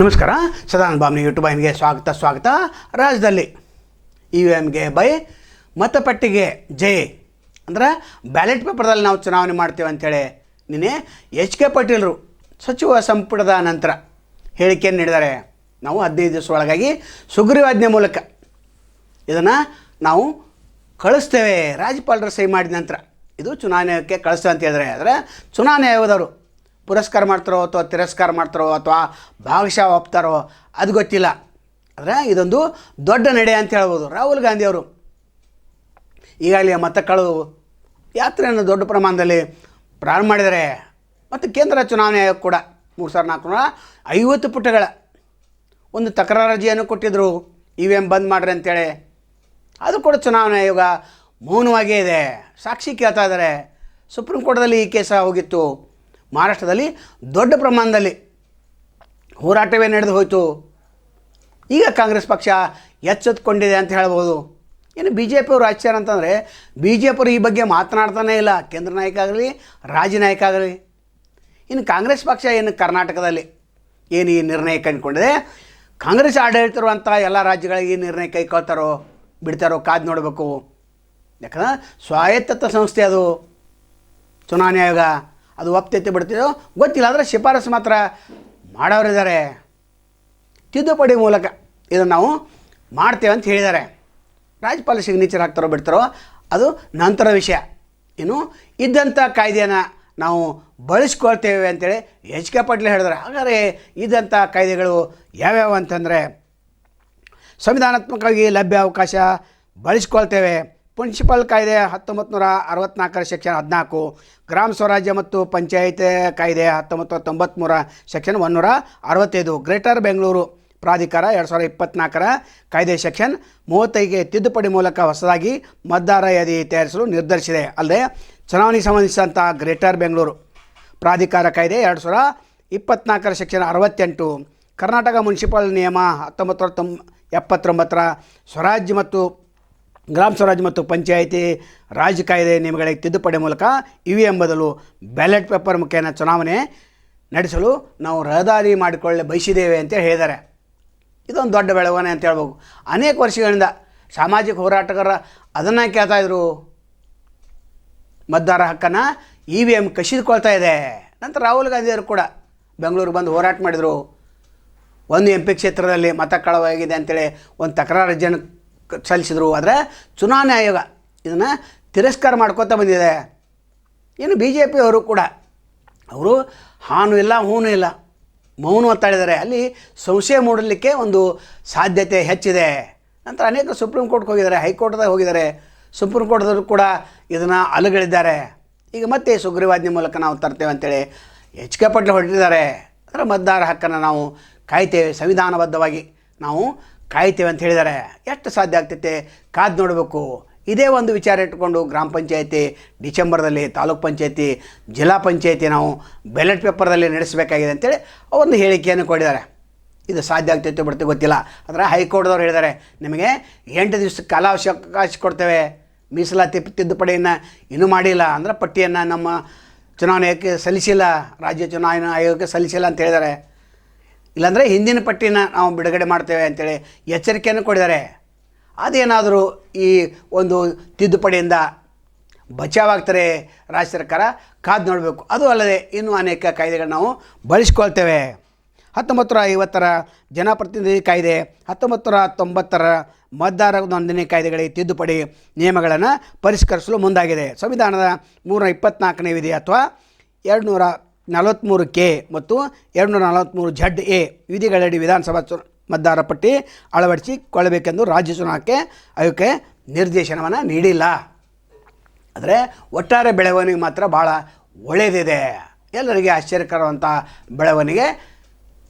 ನಮಸ್ಕಾರ, ಸದಾನಂದ ಬಾಮ್ನಿ ಯೂಟ್ಯೂಬ್ ಐನ್ಗೆ ಸ್ವಾಗತ ಸ್ವಾಗತ. ರಾಜ್ಯದಲ್ಲಿ ಇ ವಿ ಎಮ್ಗೆ ಬೈ, ಮತಪಟ್ಟಿಗೆ ಜೈ. ಅಂದ್ರೆ ಬ್ಯಾಲೆಟ್ ಪೇಪರ್ದಲ್ಲಿ ನಾವು ಚುನಾವಣೆ ಮಾಡ್ತೇವೆ ಅಂಥೇಳಿ ನಿನ್ನೆ ಎಚ್ ಕೆ ಪಾಟೀಲರು ಸಚಿವ ಸಂಪುಟದ ನಂತರ ಹೇಳಿಕೆಯನ್ನು ನೀಡಿದ್ದಾರೆ. ನಾವು ಹದಿನೈದು ದಿವಸ ಒಳಗಾಗಿ ಸುಗ್ರೀವಾಜ್ಞೆ ಮೂಲಕ ಇದನ್ನು ನಾವು ಕಳಿಸ್ತೇವೆ. ರಾಜ್ಯಪಾಲರು ಸಹಿ ಮಾಡಿದ ನಂತರ ಇದು ಚುನಾವಣೆ ಆಯೋಗಕ್ಕೆ ಕಳಿಸ್ತೇವೆ ಅಂತ ಹೇಳಿದ್ರೆ, ಆದರೆ ಚುನಾವಣೆ ಆಯೋಗದವರು ಪುರಸ್ಕಾರ ಮಾಡ್ತಾರೋ ಅಥವಾ ತಿರಸ್ಕಾರ ಮಾಡ್ತಾರೋ ಅಥವಾ ಭಾಗಶಃ ಒಪ್ತಾರೋ, ಅದು ಗೊತ್ತಿಲ್ಲ. ಆದರೆ ಇದೊಂದು ದೊಡ್ಡ ನಡೆ ಅಂತ ಹೇಳ್ಬೋದು. ರಾಹುಲ್ ಗಾಂಧಿಯವರು ಈಗಾಗಲೇ ಮತ ಯಾತ್ರೆಯನ್ನು ದೊಡ್ಡ ಪ್ರಮಾಣದಲ್ಲಿ ಪ್ರಾರಂಭ ಮಾಡಿದ್ದಾರೆ. ಮತ್ತು ಕೇಂದ್ರ ಚುನಾವಣೆ ಆಯೋಗ ಕೂಡ ಮೂರು ಸಾವಿರದ ನಾಲ್ಕುನೂರ ಐವತ್ತು ಪುಟಗಳ ಒಂದು ತಕರಾರಜಿಯನ್ನು ಅರ್ಜಿಯನ್ನು ಕೊಟ್ಟಿದ್ದರು ಇ ವಿ ಎಂ ಬಂದ್ ಮಾಡಿರಿ ಅಂತೇಳಿ. ಅದು ಕೂಡ ಚುನಾವಣಾ ಆಯೋಗ ಮೌನವಾಗೇ ಇದೆ. ಸಾಕ್ಷಿ ಕೇಳ್ತಾ ಇದ್ದಾರೆ. ಸುಪ್ರೀಂ ಕೋರ್ಟ್ದಲ್ಲಿ ಈ ಕೇಸ ಹೋಗಿತ್ತು. ಮಹಾರಾಷ್ಟ್ರದಲ್ಲಿ ದೊಡ್ಡ ಪ್ರಮಾಣದಲ್ಲಿ ಹೋರಾಟವೇ ನಡೆದು ಹೋಯಿತು. ಈಗ ಕಾಂಗ್ರೆಸ್ ಪಕ್ಷ ಎಚ್ಚೆತ್ಕೊಂಡಿದೆ ಅಂತ ಹೇಳ್ಬೋದು. ಇನ್ನು ಬಿ ಜೆ ಪಿಯವರು ಆಶ್ಚರ್ಯ ಅಂತಂದರೆ ಬಿ ಜೆ ಪಿಯವರು ಈ ಬಗ್ಗೆ ಮಾತನಾಡ್ತಾನೇ ಇಲ್ಲ. ಕೇಂದ್ರ ನಾಯಕ ಆಗಲಿ, ರಾಜ್ಯ ನಾಯಕ ಆಗಲಿ. ಇನ್ನು ಕಾಂಗ್ರೆಸ್ ಪಕ್ಷ ಏನು ಕರ್ನಾಟಕದಲ್ಲಿ ಏನು ಈ ನಿರ್ಣಯ ಕಂಡುಕೊಂಡಿದೆ ಕಾಂಗ್ರೆಸ್ ಆಡಳಿತಿರುವಂಥ ಎಲ್ಲ ರಾಜ್ಯಗಳಿಗೆ ಈ ನಿರ್ಣಯ ಕೈಕೊಳ್ತಾರೋ ಬಿಡ್ತಾರೋ ಕಾದು ನೋಡಬೇಕು. ಯಾಕಂದ್ರೆ ಸ್ವಾಯತ್ತ ಸಂಸ್ಥೆ ಅದು. ಚುನಾವಣೆ ಆಯೋಗ. ಅದು ಒಪ್ತೈತೆ ಬಿಡ್ತಿದ್ದೋ ಗೊತ್ತಿಲ್ಲ, ಆದರೆ ಶಿಫಾರಸು ಮಾತ್ರ ಮಾಡೋರಿದ್ದಾರೆ. ತಿದ್ದುಪಡಿ ಮೂಲಕ ಇದನ್ನು ನಾವು ಮಾಡ್ತೇವೆ ಅಂತ ಹೇಳಿದ್ದಾರೆ. ರಾಜ್ಯಪಾಲ ಸಿಗ್ನೇಚರ್ ಹಾಕ್ತಾರೋ ಬಿಡ್ತಾರೋ, ಅದು ನಂತರ ವಿಷಯ. ಇನ್ನು ಇದ್ದಂಥ ಕಾಯ್ದೆಯನ್ನು ನಾವು ಬಳಸ್ಕೊಳ್ತೇವೆ ಅಂತೇಳಿ ಎಚ್ ಕೆ ಪಾಟೀಲ್ ಹೇಳಿದ್ರೆ ಹಾಗಾದರೆ ಇದ್ದಂಥ ಕಾಯ್ದೆಗಳು ಯಾವ್ಯಾವು ಅಂತಂದರೆ, ಸಂವಿಧಾನಾತ್ಮಕವಾಗಿ ಲಭ್ಯ ಅವಕಾಶ ಬಳಸ್ಕೊಳ್ತೇವೆ. ಮುನ್ಸಿಪಲ್ ಕಾಯ್ದೆ ಹತ್ತೊಂಬತ್ತು ನೂರ ಅರವತ್ನಾಲ್ಕರ ಸೆಕ್ಷನ್ ಹದಿನಾಲ್ಕು, ಗ್ರಾಮ ಸ್ವರಾಜ್ಯ ಮತ್ತು ಪಂಚಾಯತ್ ಕಾಯ್ದೆ ಹತ್ತೊಂಬತ್ತು ತೊಂಬತ್ತ್ಮೂರ ಸೆಕ್ಷನ್ ಒನ್ನೂರ ಅರವತ್ತೈದು ಗ್ರೇಟರ್ ಬೆಂಗಳೂರು ಪ್ರಾಧಿಕಾರ ಎರಡು ಸಾವಿರದ ಇಪ್ಪತ್ತ್ನಾಲ್ಕರ ಕಾಯ್ದೆ ಸೆಕ್ಷನ್ ಮೂವತ್ತೈಗೆ ತಿದ್ದುಪಡಿ ಮೂಲಕ ಹೊಸದಾಗಿ ಮತದಾರ ಯಾದಿ ತಯಾರಿಸಲು ನಿರ್ಧರಿಸಿದೆ. ಅಲ್ಲದೆ, ಚುನಾವಣೆಗೆ ಸಂಬಂಧಿಸಿದಂಥ ಗ್ರೇಟರ್ ಬೆಂಗಳೂರು ಪ್ರಾಧಿಕಾರ ಕಾಯ್ದೆ ಎರಡು ಸಾವಿರ ಇಪ್ಪತ್ತ್ನಾಲ್ಕರ ಸೆಕ್ಷನ್ ಅರವತ್ತೆಂಟು, ಕರ್ನಾಟಕ ಮುನ್ಸಿಪಲ್ ನಿಯಮ ಹತ್ತೊಂಬತ್ತು ತೊಂಬ, ಎಪ್ಪತ್ತೊಂಬತ್ತರ ಸ್ವರಾಜ್ಯ ಮತ್ತು ಗ್ರಾಮ ಸ್ವರಾಜ್ ಮತ್ತು ಪಂಚಾಯಿತಿ ರಾಜ್ ಕಾಯ್ದೆ ನಿಯಮಗಳಿಗೆ ತಿದ್ದುಪಡಿ ಮೂಲಕ ಇ ವಿ ಎಂ ಬದಲು ಬ್ಯಾಲೆಟ್ ಪೇಪರ್ ಮುಖೇನ ಚುನಾವಣೆ ನಡೆಸಲು ನಾವು ರಹದಾರಿ ಮಾಡಿಕೊಳ್ಳ ಬಯಸಿದ್ದೇವೆ ಅಂತ ಹೇಳಿದ್ದಾರೆ. ಇದೊಂದು ದೊಡ್ಡ ಬೆಳವಣಿಗೆ ಅಂತ ಹೇಳ್ಬೋದು. ಅನೇಕ ವರ್ಷಗಳಿಂದ ಸಾಮಾಜಿಕ ಹೋರಾಟಗಾರ ಅದನ್ನು ಕೇಳ್ತಾಯಿದ್ರು ಮತದಾರ ಹಕ್ಕನ್ನು ಇ ವಿ ಎಂ ಕಸಿದುಕೊಳ್ತಾ ಇದೆ. ನಂತರ ರಾಹುಲ್ ಗಾಂಧಿಯವರು ಕೂಡ ಬೆಂಗಳೂರು ಬಂದು ಹೋರಾಟ ಮಾಡಿದರು. ಒಂದು ಎಂ ಪಿ ಕ್ಷೇತ್ರದಲ್ಲಿ ಮತ ಕಳವಾಗಿದೆ ಅಂತೇಳಿ ಒಂದು ತಕರಾರು ಕ- ಸಲ್ಲಿಸಿದರು ಆದರೆ ಚುನಾವಣೆ ಆಯೋಗ ಇದನ್ನು ತಿರಸ್ಕಾರ ಮಾಡ್ಕೋತಾ ಬಂದಿದೆ. ಇನ್ನು ಬಿ ಜೆ ಪಿಯವರು ಕೂಡ ಅವರು ಹಾನು ಇಲ್ಲ, ಹೂನು ಇಲ್ಲ, ಮೌನ ಒತ್ತಾಡಿದ್ದಾರೆ ಅಲ್ಲಿ ಸಂಶಯ ಮೂಡಲಿಕ್ಕೆ ಒಂದು ಸಾಧ್ಯತೆ ಹೆಚ್ಚಿದೆ. ನಂತರ ಅನೇಕ ಸುಪ್ರೀಂ ಕೋರ್ಟ್ಗೆ ಹೋಗಿದ್ದಾರೆ ಹೈಕೋರ್ಟ್ದಾಗ ಹೋಗಿದ್ದಾರೆ. ಸುಪ್ರೀಂ ಕೋರ್ಟ್ದವರು ಕೂಡ ಇದನ್ನು ಅಲುಗಳಿದ್ದಾರೆ. ಈಗ ಮತ್ತೆ ಸುಗ್ರೀವಾಜ್ಞೆ ಮೂಲಕ ನಾವು ತರ್ತೇವೆ ಅಂತೇಳಿ ಎಚ್ ಕೆ ಪಟ್ಲ ಹೊರಟಿದ್ದಾರೆ. ಅಂದರೆ ಮತದಾರ ಹಕ್ಕನ್ನು ನಾವು ಕಾಯ್ತೇವೆ. ಸಂವಿಧಾನಬದ್ಧವಾಗಿ ನಾವು ಕಾಯ್ತೇವೆ ಅಂತ ಹೇಳಿದ್ದಾರೆ. ಎಷ್ಟು ಸಾಧ್ಯ ಆಗ್ತೈತೆ? ಕಾದು ನೋಡಬೇಕು. ಇದೇ ಒಂದು ವಿಚಾರ ಇಟ್ಕೊಂಡು ಗ್ರಾಮ ಪಂಚಾಯತಿ ಡಿಸೆಂಬರ್ದಲ್ಲಿ ತಾಲೂಕು ಪಂಚಾಯತಿ, ಜಿಲ್ಲಾ ಪಂಚಾಯತಿ ನಾವು ಬ್ಯಾಲೆಟ್ ಪೇಪರ್ದಲ್ಲಿ ನಡೆಸಬೇಕಾಗಿದೆ ಅಂತೇಳಿ ಒಂದು ಹೇಳಿಕೆಯನ್ನು ಕೊಟ್ಟಿದ್ದಾರೆ. ಇದು ಸಾಧ್ಯ ಆಗ್ತೈತೆ ಬಿಡ್ತು ಗೊತ್ತಿಲ್ಲ. ಆದರೆ ಹೈಕೋರ್ಟ್ದವ್ರು ಹೇಳಿದ್ದಾರೆ, ನಿಮಗೆ ಎಂಟು ದಿವಸ ಕಾಲಾವಕಾಶ ಕೊಡ್ತೇವೆ. ಮೀಸಲಾತಿ ತಿದ್ದುಪಡಿಯನ್ನು ಇನ್ನೂ ಮಾಡಿಲ್ಲ ಅಂದರೆ ಪಟ್ಟಿಯನ್ನು ನಮ್ಮ ಚುನಾವಣೆಯಕ್ಕೆ ಸಲ್ಲಿಸಿಲ್ಲ. ರಾಜ್ಯ ಚುನಾವಣಾ ಆಯೋಗಕ್ಕೆ ಸಲ್ಲಿಸಿಲ್ಲ ಅಂತ ಹೇಳಿದ್ದಾರೆ. ಇಲ್ಲಾಂದರೆ ಹಿಂದಿನ ಪಟ್ಟಿನ ನಾವು ಬಿಡುಗಡೆ ಮಾಡ್ತೇವೆ ಅಂತೇಳಿ ಎಚ್ಚರಿಕೆಯನ್ನು ಕೊಡಿದ್ದಾರೆ. ಅದೇನಾದರೂ ಈ ಒಂದು ತಿದ್ದುಪಡಿಯಿಂದ ಬಚಾವಾಗ್ತಾರೆ ರಾಜ್ಯ ಸರ್ಕಾರ, ಕಾದು ನೋಡಬೇಕು. ಅದು ಅಲ್ಲದೆ ಇನ್ನೂ ಅನೇಕ ಕಾಯ್ದೆಗಳನ್ನ ನಾವು ಬಳಸ್ಕೊಳ್ತೇವೆ. ಹತ್ತೊಂಬತ್ತು ನೂರ ಐವತ್ತರ ಜನಪ್ರತಿನಿಧಿ ಕಾಯ್ದೆ ಹತ್ತೊಂಬತ್ತು ನೂರ ತೊಂಬತ್ತರ ಮತದಾರ ನೋಂದಣಿ ಕಾಯ್ದೆಗಳಿಗೆ ತಿದ್ದುಪಡಿ ನಿಯಮಗಳನ್ನು ಪರಿಷ್ಕರಿಸಲು ಮುಂದಾಗಿದೆ. ಸಂವಿಧಾನದ ನೂರ ಇಪ್ಪತ್ನಾಲ್ಕನೇ ವಿಧಿ ಅಥವಾ ಎರಡು ನೂರ ನಲವತ್ತ್ಮೂರು ಕೆ ಮತ್ತು ಎರಡು ನೂರ ನಲವತ್ತ್ಮೂರು ಝಡ್ ಎ ವಿಧಿಗಳಡಿ ವಿಧಾನಸಭಾ ಚು ಮತದಾರ ಪಟ್ಟಿ ಅಳವಡಿಸಿಕೊಳ್ಳಬೇಕೆಂದು ರಾಜ್ಯ ಚುನಾವಣೆ ಆಯೋಗಕ್ಕೆ ನಿರ್ದೇಶನವನ್ನು ನೀಡಿಲ್ಲ. ಆದರೆ ಒಟ್ಟಾರೆ ಬೆಳವಣಿಗೆ ಮಾತ್ರ ಭಾಳ ಒಳ್ಳೆಯದಿದೆ ಎಲ್ಲರಿಗೆ ಆಶ್ಚರ್ಯಕರವಂಥ ಬೆಳವಣಿಗೆ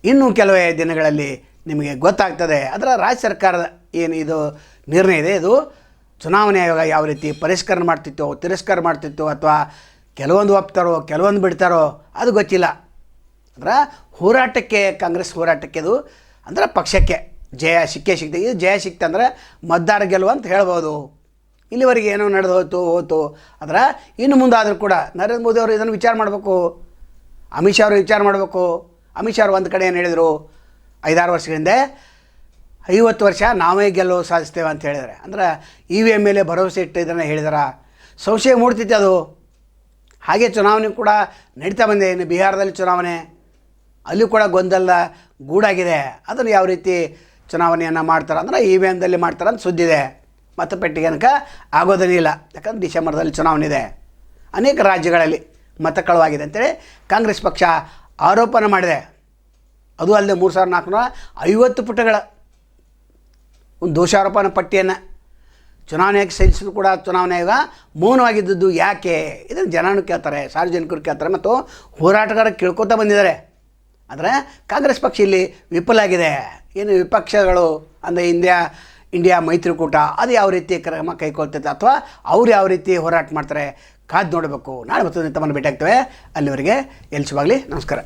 ಇನ್ನೂ ಕೆಲವೇ ದಿನಗಳಲ್ಲಿ ನಿಮಗೆ ಗೊತ್ತಾಗ್ತದೆ. ಅದರ ರಾಜ್ಯ ಸರ್ಕಾರದ ಏನು ಇದು ನಿರ್ಣಯ ಇದೆ? ಇದು ಚುನಾವಣೆ ಆಯೋಗ ಯಾವ ರೀತಿ ಪರಿಷ್ಕರಣೆ ಮಾಡ್ತಿತ್ತು, ತಿರಸ್ಕಾರ ಮಾಡ್ತಿತ್ತು ಅಥವಾ ಕೆಲವೊಂದು ಒಪ್ತಾರೋ, ಕೆಲವೊಂದು ಬಿಡ್ತಾರೋ, ಅದು ಗೊತ್ತಿಲ್ಲ. ಅಂದ್ರೆ ಹೋರಾಟಕ್ಕೆ, ಕಾಂಗ್ರೆಸ್ ಹೋರಾಟಕ್ಕೆ ಅದು ಅಂದ್ರೆ ಪಕ್ಷಕ್ಕೆ ಜಯ ಸಿಕ್ಕೇ ಸಿಕ್ತೆ ಇದು ಜಯ ಸಿಕ್ತೆ ಅಂದರೆ ಮತದಾರ ಗೆಲುವು ಅಂತ ಹೇಳ್ಬೋದು. ಇಲ್ಲಿವರೆಗೆ ಏನೋ ನಡೆದು ಹೋಯ್ತು ಹೋಯ್ತು. ಆದ್ರೆ ಇನ್ನು ಮುಂದಾದರೂ ಕೂಡ ನರೇಂದ್ರ ಮೋದಿ ಅವರು ಇದನ್ನು ವಿಚಾರ ಮಾಡಬೇಕು. ಅಮಿತ್ ಶಾ ಅವರು ವಿಚಾರ ಮಾಡಬೇಕು. ಅಮಿತ್ ಶಾ ಅವರು ಒಂದು ಕಡೆ ಏನು ಹೇಳಿದರು? ಐದಾರು ವರ್ಷಗಳಿಂದ ಐವತ್ತು ವರ್ಷ ನಾವೇ ಗೆಲುವು ಸಾಧಿಸ್ತೇವೆ ಅಂತ ಹೇಳಿದರೆ ಅಂದ್ರೆ ಇ ವಿ ಎಂ ಮೇಲೆ ಭರವಸೆ ಇಟ್ಟು ಇದನ್ನು ಹೇಳಿದಾರ. ಸಂಶಯ ಮೂಡ್ತಿತ್ತು ಅದು. ಹಾಗೆ ಚುನಾವಣೆ ಕೂಡ ನಡೀತಾ ಬಂದಿದೆ. ಇನ್ನು ಬಿಹಾರದಲ್ಲಿ ಚುನಾವಣೆ, ಅಲ್ಲಿ ಕೂಡ ಗೊಂದಲ ಗೂಡಾಗಿದೆ. ಅದನ್ನು ಯಾವ ರೀತಿ ಚುನಾವಣೆಯನ್ನು ಮಾಡ್ತಾರೆ ಅಂದ್ರೆ ಇ ವಿ ಎಮ್ದಲ್ಲಿ ಮಾಡ್ತಾರೆ ಅಂತ ಸುದ್ದಿದೆ ಮತ್ತು ಪೆಟ್ಟಿಗೆ ಅನಕ ಆಗೋದೇ ಇಲ್ಲ. ಯಾಕಂದ್ರೆ ಡಿಸೆಂಬರ್ದಲ್ಲಿ ಚುನಾವಣೆ ಇದೆ. ಅನೇಕ ರಾಜ್ಯಗಳಲ್ಲಿ ಮತ ಕಳವಾಗಿದೆ ಅಂತೇಳಿ ಕಾಂಗ್ರೆಸ್ ಪಕ್ಷ ಆರೋಪನ ಮಾಡಿದೆ. ಅದು ಅಲ್ಲದೆ ಮೂರು ಸಾವಿರದ ನಾಲ್ಕುನೂರ ಐವತ್ತು ಪುಟಗಳ ಒಂದು ದೋಷಾರೋಪಣ ಪಟ್ಟಿಯನ್ನು ಚುನಾವಣೆಗೆ ಸಲ್ಲಿಸಿದ್ರು ಕೂಡ ಚುನಾವಣೆ ಆಯೋಗ ಮೌನವಾಗಿದ್ದದ್ದು ಯಾಕೆ? ಇದನ್ನು ಜನನು ಕೇಳ್ತಾರೆ, ಸಾರ್ವಜನಿಕರು ಕೇಳ್ತಾರೆ ಮತ್ತು ಹೋರಾಟಗಾರರು ಕೇಳ್ಕೊತಾ ಬಂದಿದ್ದಾರೆ. ಆದರೆ ಕಾಂಗ್ರೆಸ್ ಪಕ್ಷ ಇಲ್ಲಿ ವಿಫಲ ಆಗಿದೆ. ಏನು ವಿಪಕ್ಷಗಳು, ಅಂದರೆ ಇಂಡಿಯಾ ಇಂಡಿಯಾ ಮೈತ್ರಿಕೂಟ, ಅದು ಯಾವ ರೀತಿ ಕ್ರಮ ಕೈಗೊಳ್ತೈತೆ ಅಥವಾ ಅವ್ರು ಯಾವ ರೀತಿ ಹೋರಾಟ ಮಾಡ್ತಾರೆ ಕಾದು ನೋಡಬೇಕು. ನಾಳೆ ಮತ್ತೊಂದು ತಮ್ಮನ್ನು ಭೇಟಿ ಆಗ್ತೇವೆ. ಅಲ್ಲಿವರೆಗೆ ಎಲ್ಸುವಾಗಲಿ ನಮಸ್ಕಾರ.